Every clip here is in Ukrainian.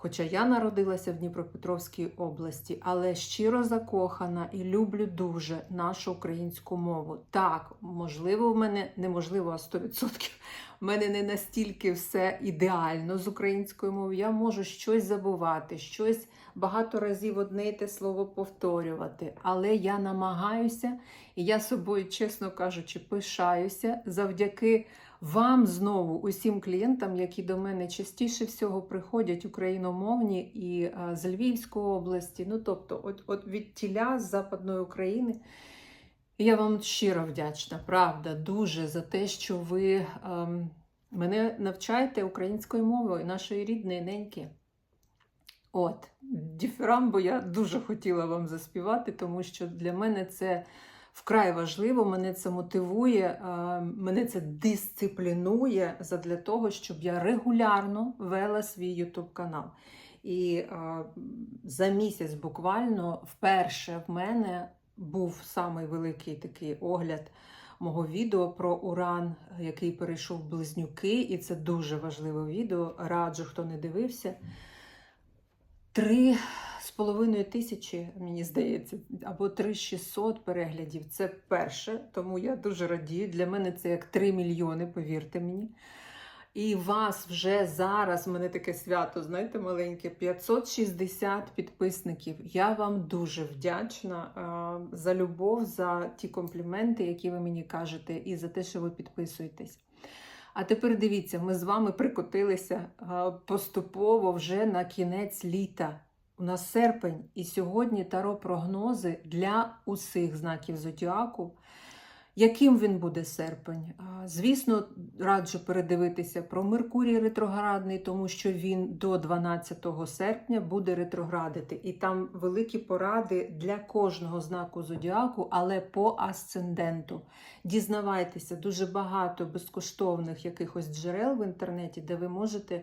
Хоча я народилася в Дніпропетровській області, але щиро закохана і люблю дуже нашу українську мову. Так, можливо, в мене неможливо, а 100%. В мене не настільки все ідеально з українською мовою. Я можу щось забувати, щось багато разів одне й те слово повторювати. Але я намагаюся, і я собою, чесно кажучи, пишаюся завдяки вам знову, усім клієнтам, які до мене частіше всього приходять україномовні і а, з Львівської області, ну тобто, от, от від тіля з Западної України. Я вам щиро вдячна, правда, дуже за те, що ви ем, мене навчаєте українською мовою, нашої рідної неньки. От, діфірамбу я дуже хотіла вам заспівати, тому що для мене це вкрай важливо, мене це мотивує, е, мене це дисциплінує задля того, щоб я регулярно вела свій YouTube канал. І е, за місяць буквально вперше в мене був самий великий такий огляд мого відео про уран, який перейшов в близнюки, і це дуже важливе відео. Раджу, хто не дивився. Три з половиною тисячі, мені здається, або 3600 переглядів. Це перше, тому я дуже радію. Для мене це як 3 мільйони, повірте мені. І вас вже зараз, в мене таке свято, знаєте, маленьке, 560 підписників. Я вам дуже вдячна за любов, за ті компліменти, які ви мені кажете, і за те, що ви підписуєтесь. А тепер дивіться, ми з вами прикотилися поступово вже на кінець літа. У нас серпень, і сьогодні таро прогнози для усіх знаків зодіаку. Яким він буде серпень? Звісно, раджу передивитися про Меркурій ретроградний, тому що він до 12 серпня буде ретроградити. І там великі поради для кожного знаку зодіаку, але по асценденту. Дізнавайтеся дуже багато безкоштовних якихось джерел в інтернеті, де ви можете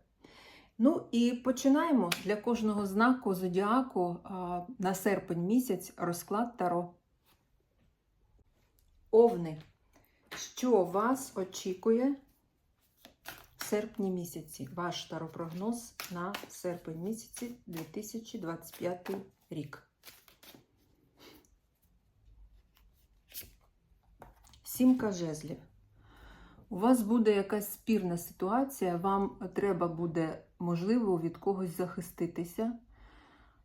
Ну і починаємо для кожного знаку зодіаку на серпень місяць розклад Таро. Овни. Що вас очікує в серпні місяці? Ваш таропрогноз на серпень місяці 2025 рік. Сімка жезлів. У вас буде якась спірна ситуація, вам треба буде, можливо, від когось захиститися.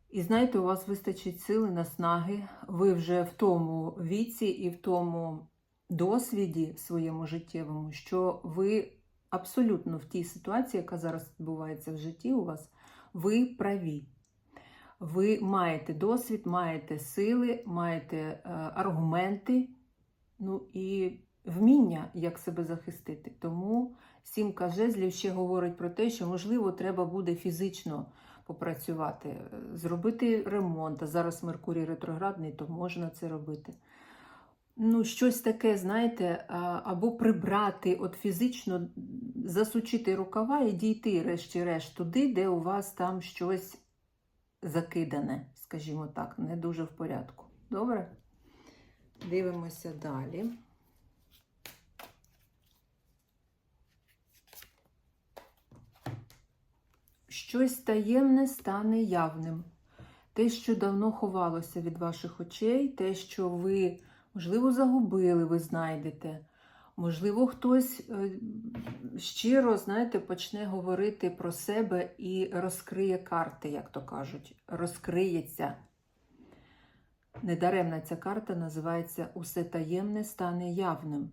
І знаєте, у вас вистачить сили, наснаги. Ви вже в тому віці і в тому досвіді своєму життєвому, що ви абсолютно в тій ситуації, яка зараз відбувається в житті у вас, ви праві. Ви маєте досвід, маєте сили, маєте е, аргументи, ну і вміння, як себе захистити. Тому сімка жезлів ще говорить про те, що, можливо, треба буде фізично попрацювати, зробити ремонт. А зараз Меркурій ретроградний, то можна це робити. Ну, щось таке, знаєте, або прибрати, от фізично засучити рукава і дійти, решті-решт, туди, де у вас там щось закидане, скажімо так, не дуже в порядку. Добре? Дивимося далі. Щось таємне стане явним. Те, що давно ховалося від ваших очей, те, що ви, можливо, загубили, ви знайдете. Можливо, хтось е, щиро, знаєте, почне говорити про себе і розкриє карти, як то кажуть. Розкриється. Недаремна ця карта називається Усе таємне стане явним.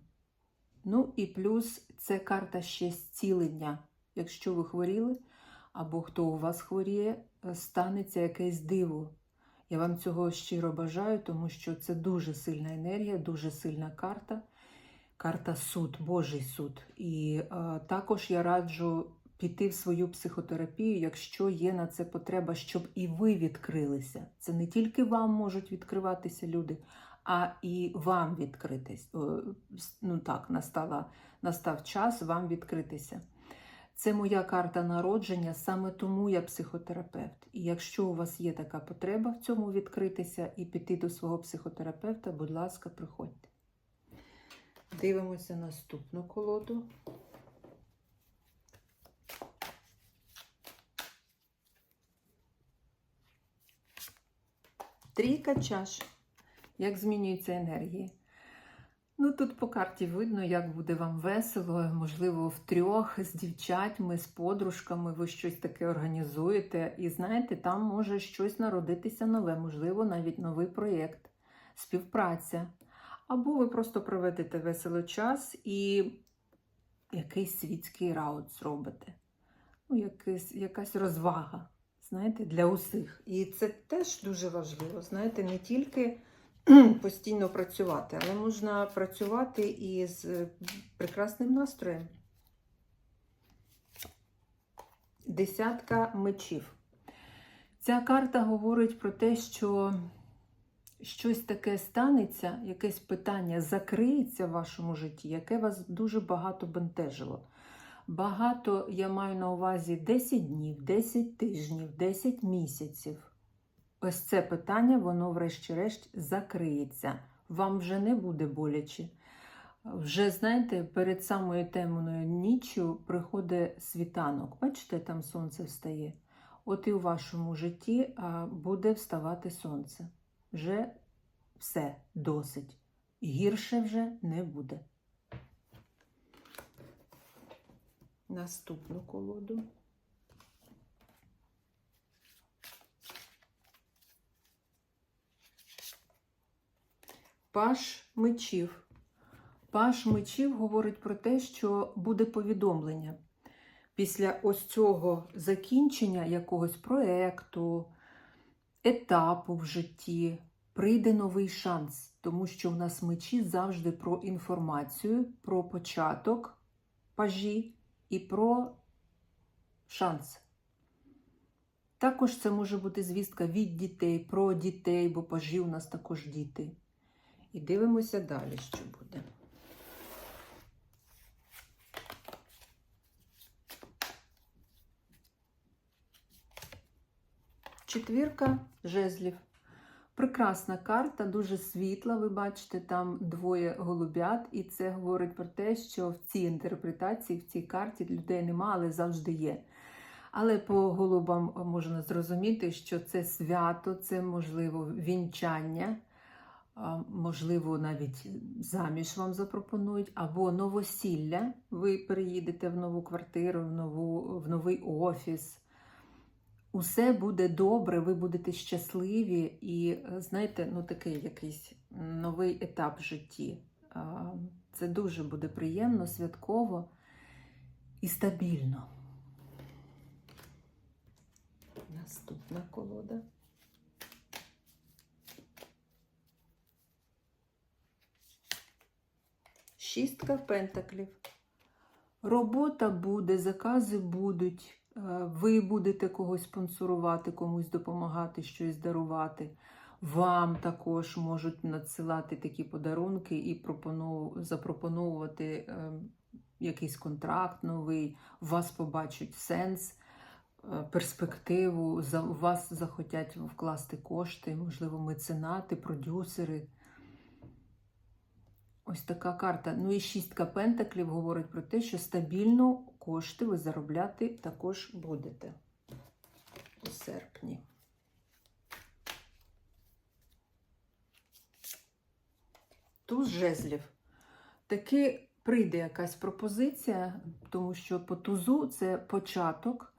Ну і плюс це карта ще зцілення. Якщо ви хворіли, або хто у вас хворіє, е, станеться якесь диво. Я вам цього щиро бажаю, тому що це дуже сильна енергія, дуже сильна карта. карта суд, Божий суд. І е, також я раджу піти в свою психотерапію, якщо є на це потреба, щоб і ви відкрилися. Це не тільки вам можуть відкриватися люди, а і вам відкритись. Ну так, настала, настав час вам відкритися. Це моя карта народження, саме тому я психотерапевт. І якщо у вас є така потреба в цьому відкритися і піти до свого психотерапевта, будь ласка, приходьте. Дивимося наступну колоду. Трійка чаш. Як змінюються енергії? Ну, тут по карті видно, як буде вам весело. Можливо, втрьох з дівчатьми, з подружками ви щось таке організуєте. І знаєте, там може щось народитися нове, можливо, навіть новий проєкт, співпраця. Або ви просто проведете весело час і якийсь світський раут зробите. Ну, якась, якась розвага, знаєте, для усіх. І це теж дуже важливо, знаєте, не тільки постійно працювати, але можна працювати і з прекрасним настроєм. Десятка мечів. Ця карта говорить про те, що щось таке станеться, якесь питання закриється в вашому житті, яке вас дуже багато бентежило. Багато я маю на увазі 10 днів, 10 тижнів, 10 місяців. Ось це питання, воно, врешті-решт, закриється. Вам вже не буде боляче. Вже, знаєте, перед самою темною ніччю приходить світанок. Бачите, там сонце встає. От і у вашому житті буде вставати сонце. Вже все досить. Гірше вже не буде. Наступну колоду. Паш мечів. Паш мечів говорить про те, що буде повідомлення. Після ось цього закінчення якогось проєкту, етапу в житті прийде новий шанс, тому що в нас мечі завжди про інформацію, про початок пажі і про шанс. Також це може бути звістка від дітей, про дітей, бо пажі у нас також діти. І дивимося далі, що буде. Четвірка жезлів. Прекрасна карта, дуже світла. Ви бачите, там двоє голубят, і це говорить про те, що в цій інтерпретації, в цій карті людей нема, але завжди є. Але по голубам можна зрозуміти, що це свято, це можливо вінчання. Можливо, навіть заміж вам запропонують, або новосілля. Ви переїдете в нову квартиру, в, нову, в новий офіс. Усе буде добре, ви будете щасливі і, знаєте, ну такий якийсь новий етап в житті. Це дуже буде приємно, святково і стабільно. Наступна колода. Шістка пентаклів. Робота буде, закази будуть. е, Ви будете когось спонсорувати, комусь допомагати, щось дарувати. Вам також можуть надсилати такі подарунки і запропонувати е, якийсь контракт новий. Вас побачать сенс, е, перспективу, вас захотять вкласти кошти, можливо, меценати, продюсери. Ось така карта. Ну і шістка пентаклів говорить про те, що стабільно кошти ви заробляти також будете у серпні. Туз жезлів. Таки прийде якась пропозиція, тому що по тузу це початок,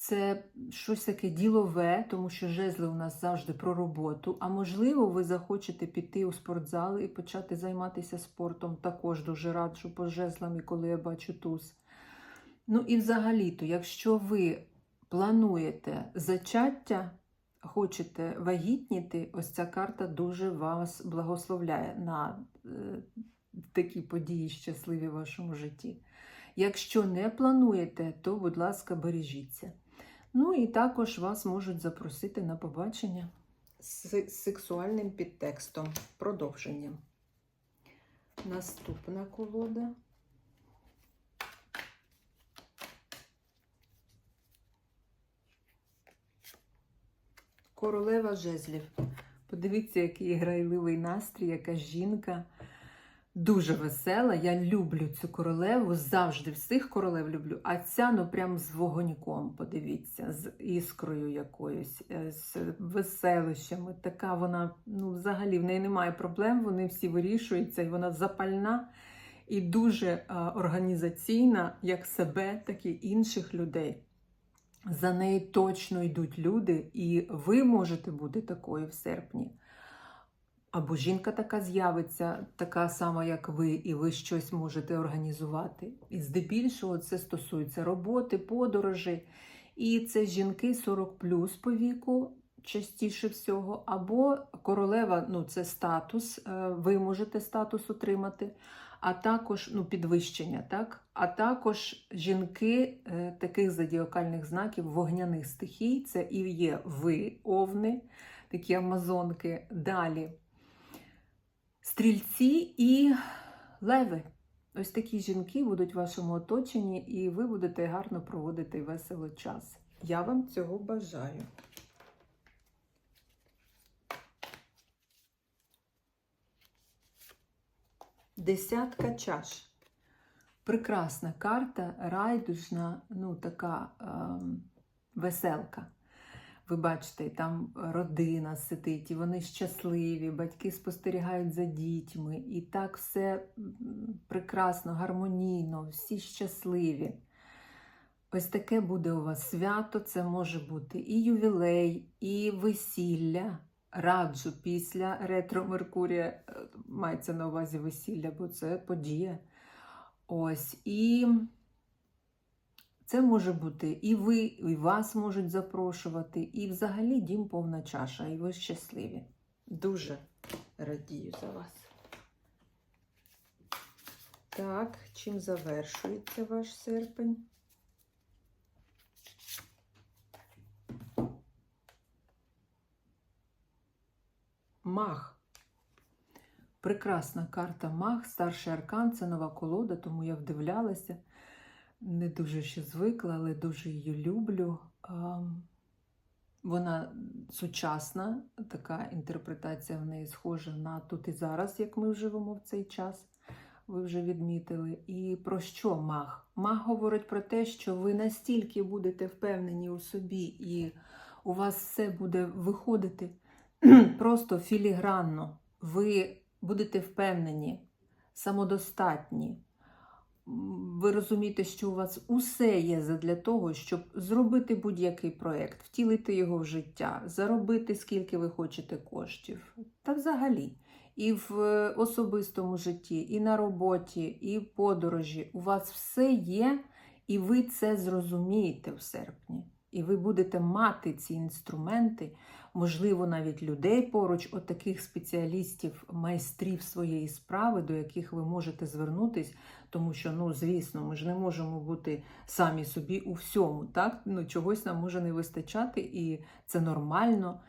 це щось таке ділове, тому що жезли у нас завжди про роботу. А можливо, ви захочете піти у спортзал і почати займатися спортом. Також дуже раджу по жезлам, і коли я бачу туз. Ну і взагалі-то, якщо ви плануєте зачаття, хочете вагітніти, ось ця карта дуже вас благословляє на е, такі події щасливі в вашому житті. Якщо не плануєте, то, будь ласка, бережіться. Ну і також вас можуть запросити на побачення з сексуальним підтекстом, продовженням. Наступна колода. Королева жезлів. Подивіться, який грайливий настрій, яка жінка. Дуже весела. Я люблю цю королеву, завжди всіх королев люблю. А ця, ну прям з вогоньком, подивіться, з іскрою якоюсь, е, з веселощами. Така вона, ну, взагалі, в неї немає проблем, вони всі вирішуються, і вона запальна і дуже а, організаційна, як себе, так і інших людей. За неї точно йдуть люди, і ви можете бути такою в серпні. Або жінка така з'явиться, така сама, як ви, і ви щось можете організувати. І здебільшого це стосується роботи, подорожей. І це жінки 40 плюс по віку, частіше всього, або королева ну це статус, е, ви можете статус отримати, а також ну, підвищення, так? а також жінки е, таких зодіакальних знаків вогняних стихій, це і є ви, овни, такі амазонки. Далі. Стрільці і леви. Ось такі жінки будуть в вашому оточенні, і ви будете гарно проводити весело час. Я вам цього бажаю. Десятка чаш. Прекрасна карта, райдужна, ну така ем, веселка. Ви бачите, там родина сидить, і вони щасливі, батьки спостерігають за дітьми, і так все прекрасно, гармонійно, всі щасливі. Ось таке буде у вас свято, це може бути і ювілей, і весілля. Раджу після ретро Меркурія, е, мається на увазі весілля, бо це подія. Ось. І це може бути і ви, і вас можуть запрошувати, і взагалі дім повна чаша, і ви щасливі. Дуже радію за вас. Так, чим завершується ваш серпень? Мах. Прекрасна карта Мах, старший аркан, це нова колода, тому я вдивлялася. Не дуже ще звикла, але дуже її люблю. Вона сучасна, така інтерпретація в неї схожа на тут і зараз, як ми живемо в цей час. Ви вже відмітили. І про що маг? Маг говорить про те, що ви настільки будете впевнені у собі, і у вас все буде виходити просто філігранно. Ви будете впевнені, самодостатні. Ви розумієте, що у вас усе є для того, щоб зробити будь-який проєкт, втілити його в життя, заробити скільки ви хочете коштів. Та взагалі, і в особистому житті, і на роботі, і в подорожі. У вас все є, і ви це зрозумієте в серпні. І ви будете мати ці інструменти, можливо, навіть людей поруч, от таких спеціалістів, майстрів своєї справи, до яких ви можете звернутись, тому що, ну, звісно, ми ж не можемо бути самі собі у всьому. так? Ну, Чогось нам може не вистачати, і це нормально.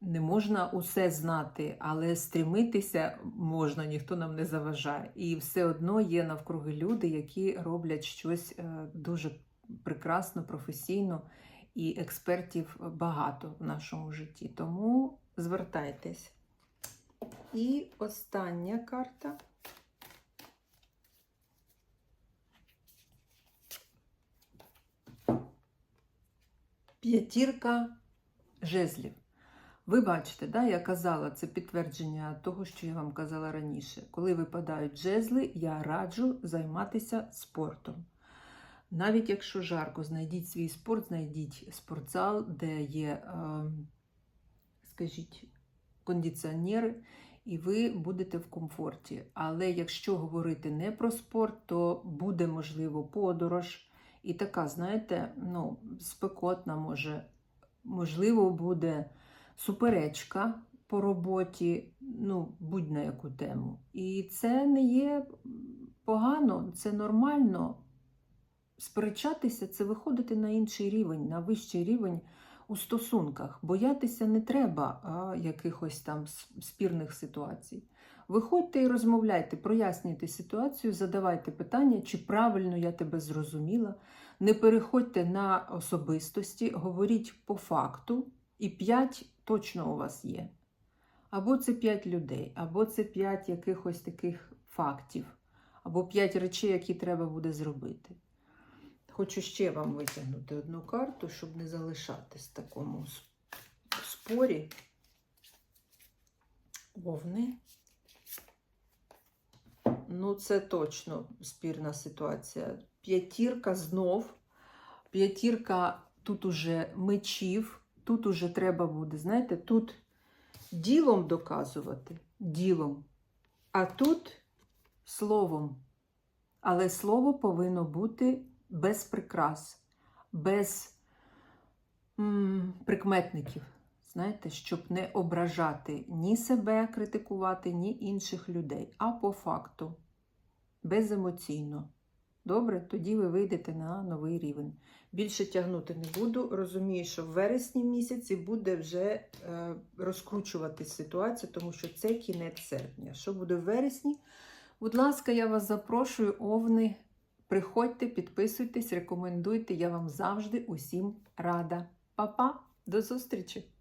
Не можна усе знати, але стрімитися можна, ніхто нам не заважає. І все одно є навкруги люди, які роблять щось е, дуже прекрасно, професійно і експертів багато в нашому житті. Тому звертайтесь. І остання карта. П'ятірка жезлів. Ви бачите, да, я казала, це підтвердження того, що я вам казала раніше. Коли випадають жезли, я раджу займатися спортом. Навіть якщо жарко, знайдіть свій спорт, знайдіть спортзал, де є, ем, скажіть, кондиціонери, і ви будете в комфорті. Але якщо говорити не про спорт, то буде, можливо, подорож. І така, знаєте, ну, спекотна може, можливо, буде суперечка по роботі, ну, будь на яку тему. І це не є погано, це нормально. Сперечатися це виходити на інший рівень, на вищий рівень у стосунках. Боятися не треба а, якихось там спірних ситуацій. Виходьте і розмовляйте, прояснюйте ситуацію, задавайте питання, чи правильно я тебе зрозуміла. Не переходьте на особистості, говоріть по факту, і п'ять точно у вас є. Або це п'ять людей, або це п'ять якихось таких фактів, або п'ять речей, які треба буде зробити. Хочу ще вам витягнути одну карту, щоб не залишатись в такому спорі. Вовни. Ну, це точно спірна ситуація. П'ятірка знов. П'ятірка тут уже мечів, тут уже треба буде, знаєте, тут ділом доказувати, ділом, а тут словом. Але слово повинно бути без прикрас, без м, прикметників. Знаєте, щоб не ображати ні себе, критикувати, ні інших людей, а по факту, беземоційно. Добре, тоді ви вийдете на новий рівень. Більше тягнути не буду. Розумію, що в вересні місяці буде вже е, розкручувати ситуацію, тому що це кінець серпня. Що буде в вересні? Будь ласка, я вас запрошую, овни. Приходьте, підписуйтесь, рекомендуйте. Я вам завжди усім рада. Па-па, до зустрічі!